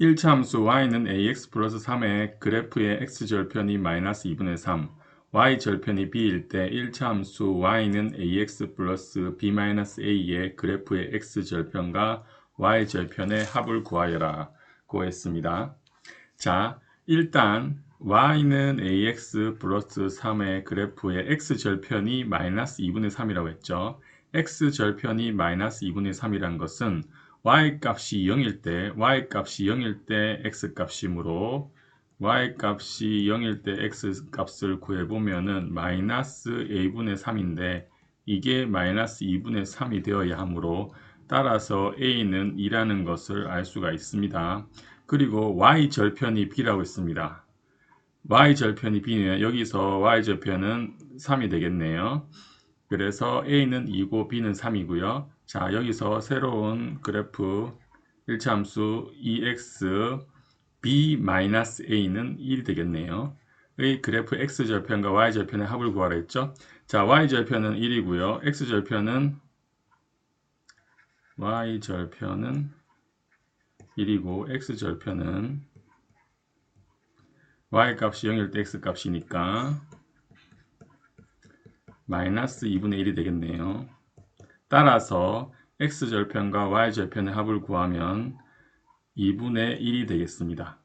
1차 함수 y는 ax 플러스 3의 그래프의 x절편이 마이너스 2분의 3, y절편이 b일 때 1차 함수 y는 ax 플러스 b 마이너스 a의 그래프의 x절편과 y절편의 합을 구하여라 고 했습니다. 자, 일단 y는 ax 플러스 3의 그래프의 x절편이 마이너스 2분의 3이라고 했죠. x절편이 마이너스 2분의 3이란 것은 y 값이 0일 때 y 값이 0일 때 x 값이므로 y 값이 0일 때 x 값을 구해보면은 마이너스 a분의 3인데 이게 마이너스 2분의 3이 되어야 하므로 따라서 a는 2라는 것을 알 수가 있습니다. 그리고 y 절편이 b라고 했습니다. y 절편이 b는 여기서 y 절편은 3이 되겠네요. 그래서 a는 2고 b는 3이고요. 자, 여기서 새로운 그래프 1차 함수 ex b-a는 1이 되겠네요. 의 그래프 x절편과 y절편의 합을 구하라 했죠. 자, y절편은 1이고요. x절편은 y절편은 1이고 x절편은 y값이 0일 때 x값이니까 마이너스 2분의 1이 되겠네요. 따라서 x절편과 y절편의 합을 구하면 2분의 1이 되겠습니다.